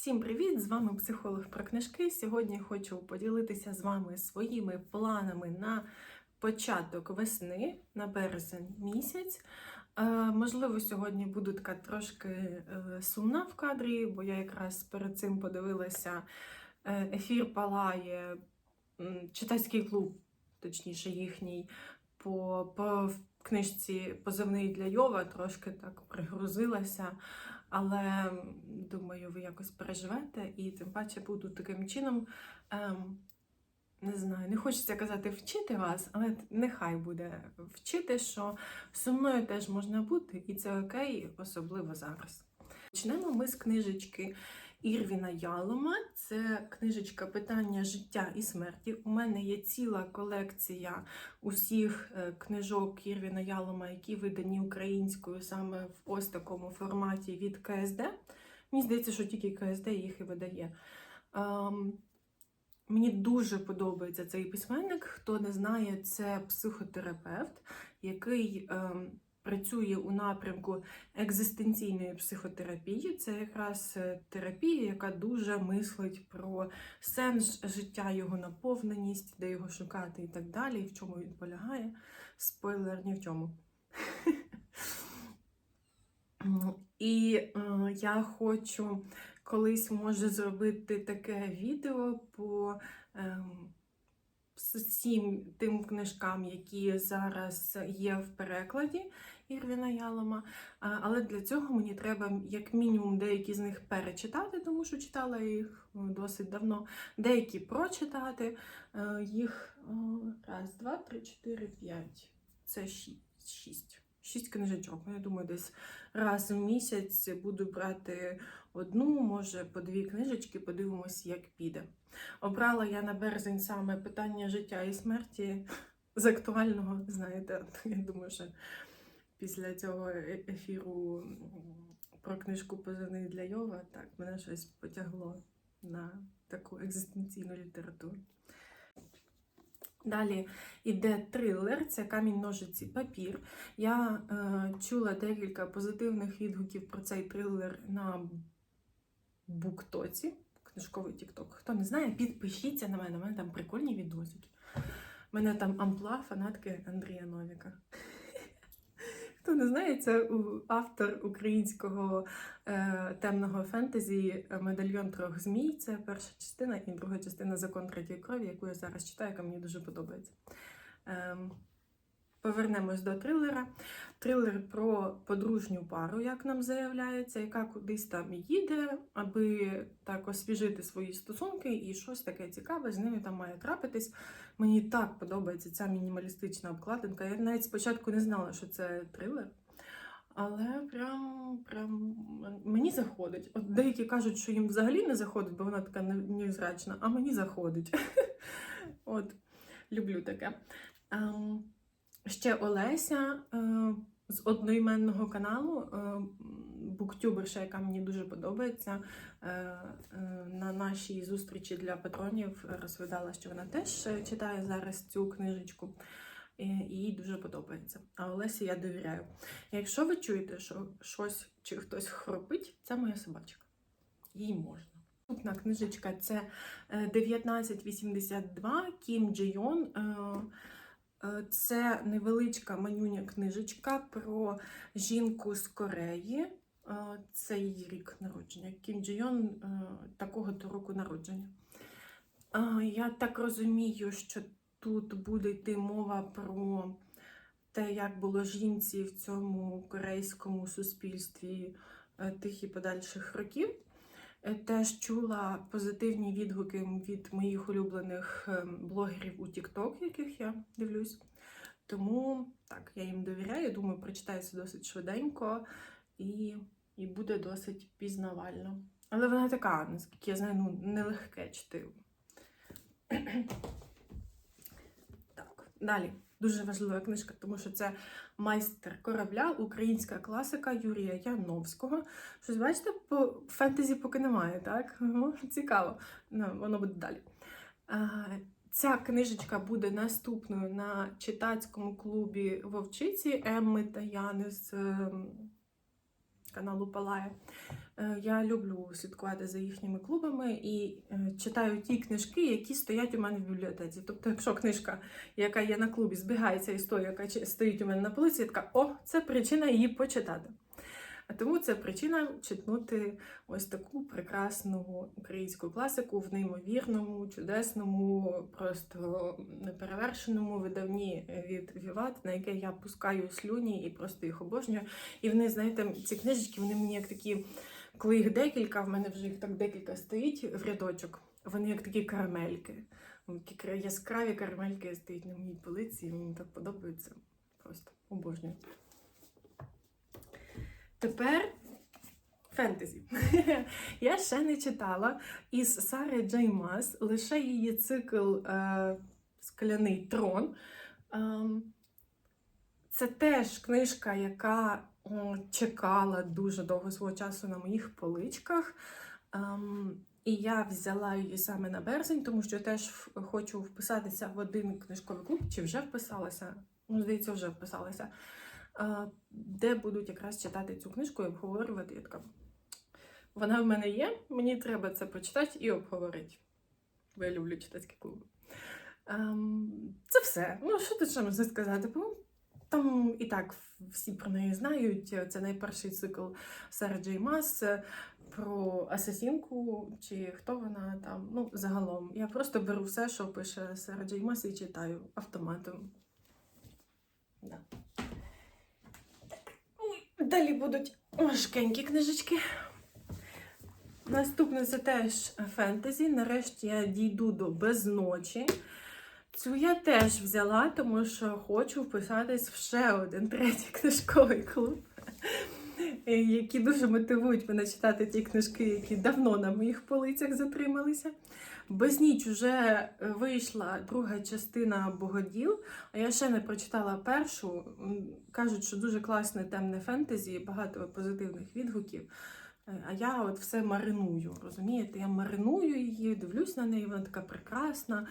Всім привіт! З вами психолог про книжки. Сьогодні хочу поділитися з вами своїми планами на початок весни, на березень місяць. Е, можливо, сьогодні буду така трошки е, сумна в кадрі, бо я якраз перед цим подивилася е, ефір Палає, читацький клуб, точніше, їхній, по, по книжці Позивний для Йова трошки так пригрузилася. Але думаю, ви якось переживете, і тим паче буду таким чином, ем, не знаю, не хочеться казати вчити вас, але нехай буде вчити, що сумною теж можна бути, і це окей, особливо зараз. Почнемо ми з книжечки Ірвіна Ялома. Це книжечка Питання життя і смерті. У мене є ціла колекція усіх е, книжок Ірвіна Ялома, які видані українською саме в ось такому форматі від КСД. Мені здається, що тільки КСД їх і видає. Ем, Мені дуже подобається цей письменник. Хто не знає, це психотерапевт, який ем, працює у напрямку екзистенційної психотерапії. Це якраз е, терапія, яка дуже мислить про сенс життя, його наповненість, де його шукати і так далі, і в чому він полягає. Спойлер ні в чому. І е, я хочу колись може зробити таке відео по ем, всім тим книжкам, які зараз є в перекладі Ірвіна Ялома. Але для цього мені треба як мінімум деякі з них перечитати, тому що читала їх е, досить давно. Деякі прочитати. Е, Їх раз, два, три, чотири, п'ять. Це шість. шість. Шість книжечок. Я думаю, десь раз в місяць буду брати одну, може по дві книжечки, подивимось, як піде. Обрала я на березень саме питання життя і смерті з актуального, знаєте, я думаю, що після цього е- ефіру про книжку Позивний для Йова, так, мене щось потягло на таку екзистенційну літературу. Далі йде трилер, це камінь, ножиці, папір. Я е, чула декілька позитивних відгуків про цей трилер на Буктоці, книжковий тікток. Хто не знає, підпишіться на мене, у мене там прикольні відосики. У мене там ампла фанатки Андрія Новіка. Хто не знає, це автор українського е, темного фентезі Медальйон трьох змій. Це перша частина і друга частина Закон третьої крові, яку я зараз читаю, яка мені дуже подобається. Ем, Повернемось до трилера. Трилер про подружню пару, як нам заявляється, яка кудись там їде, аби так освіжити свої стосунки, і щось таке цікаве з ними там має трапитись. Мені так подобається ця мінімалістична обкладинка. Я навіть спочатку не знала, що це трилер. Але прям, прям мені заходить. От деякі кажуть, що їм взагалі не заходить, бо вона така не- невзрачна, а мені заходить. От, люблю таке. Ще Олеся е, з одноіменного каналу, е, буктюберша, яка мені дуже подобається. е, на нашій зустрічі для патронів розповідала, що вона теж читає зараз цю книжечку. І їй дуже подобається. А Олесі я довіряю. Якщо ви чуєте, що щось чи хтось хропить, це моя собачка. Їй можна. Наступна книжечка це е, 1982 Кім Джи Йон. Е, Це невеличка манюня книжечка про жінку з Кореї. Е, Це її рік народження. Кім Йон е, такого то року народження. Е, Я так розумію, що тут буде йти мова про те, як було жінці в цьому корейському суспільстві е, тих і подальших років. Е, Теж чула позитивні відгуки від моїх улюблених е, блогерів у TikTok, яких я дивлюсь. Тому так, я їм довіряю. Думаю, прочитається досить швиденько і, і буде досить пізнавально. Але вона така, наскільки я знаю, ну, нелегке чтиво. Так, далі. Дуже важлива книжка, тому що це майстер корабля, українська класика Юрія Яновського. Щось бачите, по фентезі поки немає, так? Ну, цікаво. Ну, воно буде далі. Ця книжечка буде наступною на читацькому клубі Вовчиці Емми та Яни з ем, каналу Палає. Е, Я люблю слідкувати за їхніми клубами і е, читаю ті книжки, які стоять у мене в бібліотеці. Тобто, якщо книжка, яка є на клубі, збігається із тою, яка стоїть у мене на полиці, я така, о, це причина її почитати. А тому це причина читнути ось таку прекрасну українську класику в неймовірному, чудесному, просто неперевершеному видавні від Віват, на яке я пускаю слюні і просто їх обожнюю. І вони, знаєте, ці книжечки, вони мені як такі, коли їх декілька, в мене вже їх так декілька стоїть в рядочок. Вони як такі карамельки. Такі яскраві карамельки стоять на моїй полиці, і мені так подобається. Просто обожнюю. Тепер фентезі. Я ще не читала із Сари Джей Мас лише її цикл е, Скляний трон. Ем, це теж книжка, яка чекала дуже довго свого часу на моїх поличках. Ем, і я взяла її саме на березень, тому що теж хочу вписатися в один книжковий клуб, чи вже вписалася. Ну, здається, вже вписалася. Де будуть якраз читати цю книжку і обговорювати. Я така, вона в мене є, мені треба це почитати і обговорити. Бо я люблю читацькі клуби. Ем, це все. Ну, що тут ще можна сказати? Там і так всі про неї знають. Це найперший цикл Джей Мас про асасінку, чи хто вона там. Ну, загалом. Я просто беру все, що пише Джей Мас, і читаю автоматом. Да. Далі будуть важкенькі книжечки. Наступне це теж фентезі. Нарешті я дійду до безночі. Цю я теж взяла, тому що хочу вписатись в ще один третій книжковий клуб, які дуже мотивують мене читати ті книжки, які давно на моїх полицях затрималися. Без ніч вже вийшла друга частина Богоділ, а я ще не прочитала першу. Кажуть, що дуже класне темне фентезі, багато позитивних відгуків. А я от все мариную, розумієте? Я мариную її, дивлюсь на неї, вона така прекрасна,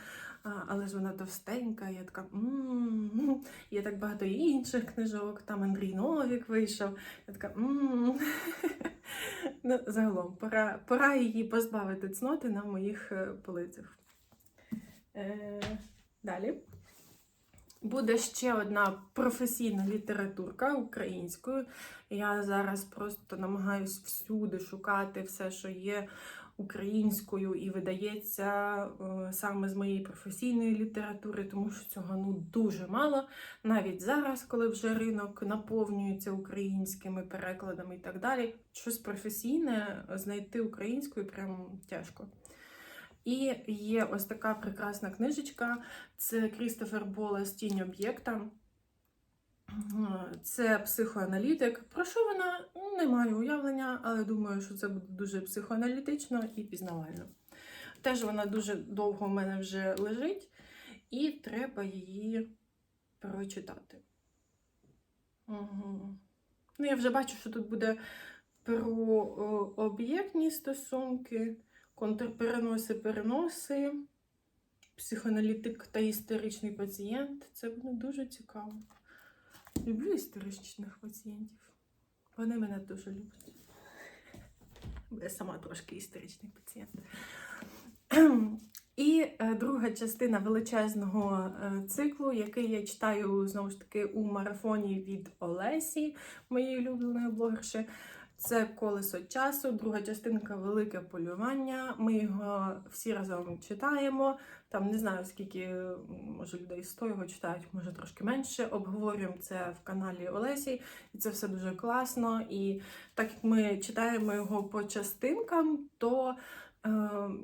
але ж вона товстенька, я така м є так багато інших книжок, там Андрій Новік вийшов. Я така м Ну, загалом, пора, пора її позбавити цноти на моїх е, полицях. Е, далі. Буде ще одна професійна літературка українською. Я зараз просто намагаюсь всюди шукати все, що є українською і видається е, саме з моєї професійної літератури, тому що цього ну дуже мало. Навіть зараз, коли вже ринок наповнюється українськими перекладами і так далі, щось професійне знайти українською прям тяжко. І є ось така прекрасна книжечка. Це Крістофер Болес Тінь об'єкта. Це психоаналітик. Про що вона не маю уявлення, але думаю, що це буде дуже психоаналітично і пізнавально. Теж вона дуже довго в мене вже лежить, і треба її прочитати. Угу. Ну, я вже бачу, що тут буде про об'єктні стосунки, контрпереноси, переноси, психоаналітик та історичний пацієнт. Це буде дуже цікаво. Люблю історичних пацієнтів. Вони мене дуже люблять. Я сама трошки історичний пацієнт. І е, друга частина величезного е, циклу, який я читаю знову ж таки у марафоні від Олесі, моєї улюбленої блогерші. Це колесо часу, друга частинка Велике полювання. Ми його всі разом читаємо. Там не знаю скільки, може людей 100 його читають, може трошки менше. Обговорюємо це в каналі Олесі, і це все дуже класно. І так як ми читаємо його по частинкам, то е,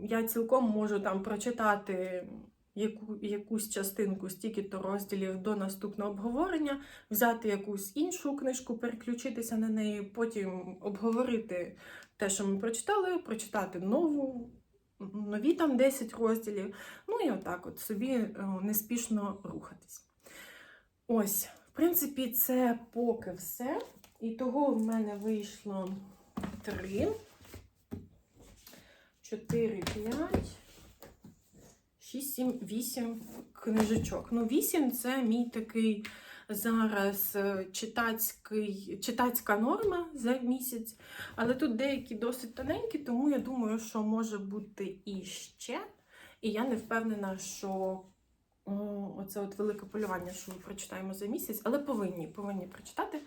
я цілком можу там прочитати яку, якусь частинку стільки-то розділів до наступного обговорення, взяти якусь іншу книжку, переключитися на неї, потім обговорити те, що ми прочитали, прочитати нову, нові там 10 розділів. Ну і отак от собі е, неспішно рухатись. Ось, в принципі, це поки все. І того в мене вийшло 3, 4, 5, 6, 7, 8 книжечок. Ну, 8 це мій такий зараз е, читацький, читацька норма за місяць, але тут деякі досить тоненькі, тому я думаю, що може бути і ще. І я не впевнена, що оце от велике полювання, що ми прочитаємо за місяць, але повинні, повинні прочитати.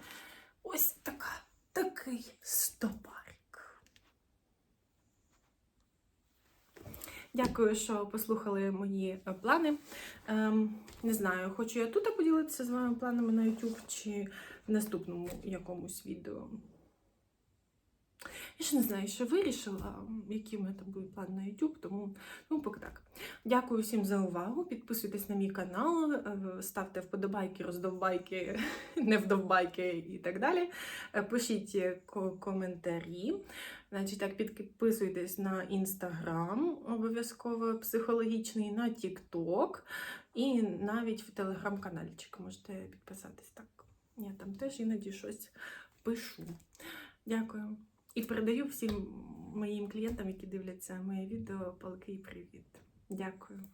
Ось така, такий стопарик. Дякую, що послухали мої е, плани. Ем, не знаю, хочу я тут поділитися з вами планами на YouTube чи в наступному якомусь відео. Я ще не знаю, що вирішила, які в мене там будуть плани на YouTube, тому ну, поки так. Дякую всім за увагу. Підписуйтесь на мій канал, е, ставте вподобайки, роздовбайки, невдовбайки і так далі. Е, Пишіть е, коментарі. Значить, так, підписуйтесь на інстаграм, обов'язково психологічний, на TikTok і навіть в телеграм-канальчик можете підписатись. Так, я там теж іноді щось пишу. Дякую. І передаю всім моїм клієнтам, які дивляться моє відео, палкий привіт. Дякую.